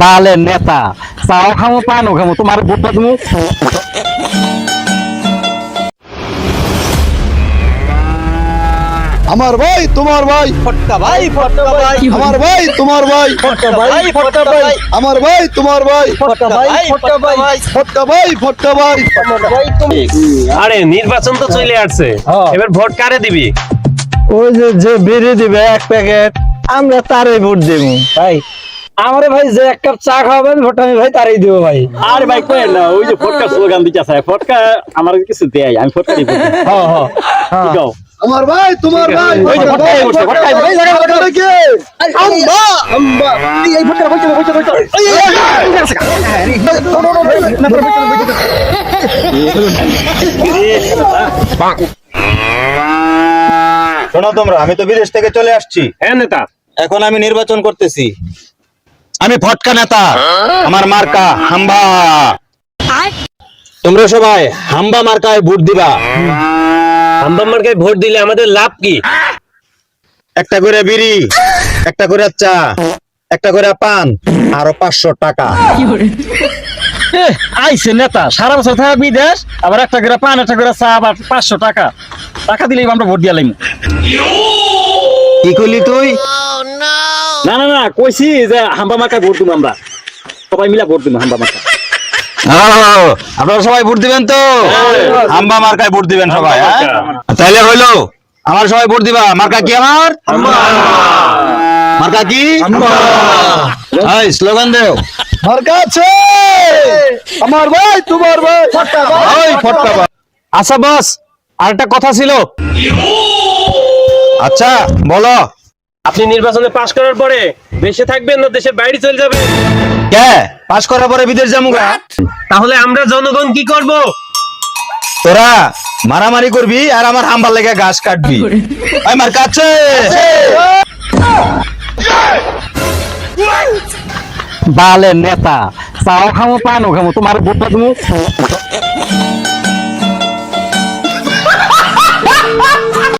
বালের নেতা। চাও খামো পানও খামো তোমার ভোটটা তুমি আমার ভাই তোমার ভাই। ফটকা ভাই ফটকা ভাই। আমার ভাই তোমার ভাই। ফটকা ভাই ফটকা ভাই। আমার ভাই তোমার ভাই। ফটকা ভাই ফটকা ভাই। ফটকা ভাই ফটকা ভাই। ভাই তুমি। আরে নির্বাচন তো চলে আসছে। এবার ভোট কারে দিবি? ওই যে যে বেরিয়ে দিবে এক প্যাকেট আমরা তারে ভোট দেব। ভাই আমারে ভাই যে এক কাপ চা খাওয়াবেন ভোট আমি ভাই তারই দেবো ভাই আরে ভাই কই না ওই যে ফটকা স্লোগান দিতে আছে ফটকা আমার কিছু দেয় আমি ফটকা দিব হ্যাঁ হ্যাঁ কি আমার ভাই তোমার ভাই ওই যে ফটকা ভাই, ফটকা, ভাই? আম্বা আম্বা এই ফটকা বইতে বইতে বইতে শোনো তোমরা আমি তো বিদেশ থেকে চলে আসছি হ্যাঁ নেতা এখন আমি নির্বাচন করতেছি আমি ফটকা নেতা। আমার মার্কা হাম্বা। তোমরা সবাই হাম্বা মার্কায় ভোট দিবা। হাম্বা মার্কায় ভোট দিলে আমাদের লাভ কি? একটা করে বিড়ি একটা করে চা একটা করে পান আরও পাঁচশো টাকা। এহ, আইছে নেতা সারা বছর থাকে বিদেশ আবার একটা করে পান একটা করে চা আবার পাঁচশো টাকা। টাকা দিলেই আমরা ভোট দিয়ে লাইম। কি করলি তুই? কইছি যে হাম্বা মার্কা ভোট দিব আমরা। সবাই মিলা ভোট দিব হাম্বা মার্কা আপনারা সবাই ভোট দিবেন তো? হাম্বা মার্কায় ভোট দিবেন সবাই হ্যাঁ? তাইলে হইল আমার সবাই ভোট দিবা। মার্কা কি আমার? মার্কা কি? স্লোগান দেও। মার্কা আছে। আমার ভাই তোমার ভাই। ফটকা ভাই ফটকা আচ্ছা বস আর একটা কথা ছিল। আচ্ছা বলো। আপনি নির্বাচনে পাশ করার পরে দেশে থাকবেন না দেশের বাইরে চলে যাবেন? কে? পাস করার পরে বিদেশ যাব? তাহলে আমরা জনগণ কি করব? তোরা মারামারি করবি আর আমার হাম্বার লেগে ঘাস কাটবি। আমার কাছে! আছে বালের নেতা চাও খামো পানও খামো তোমার ভোটটা তুমি?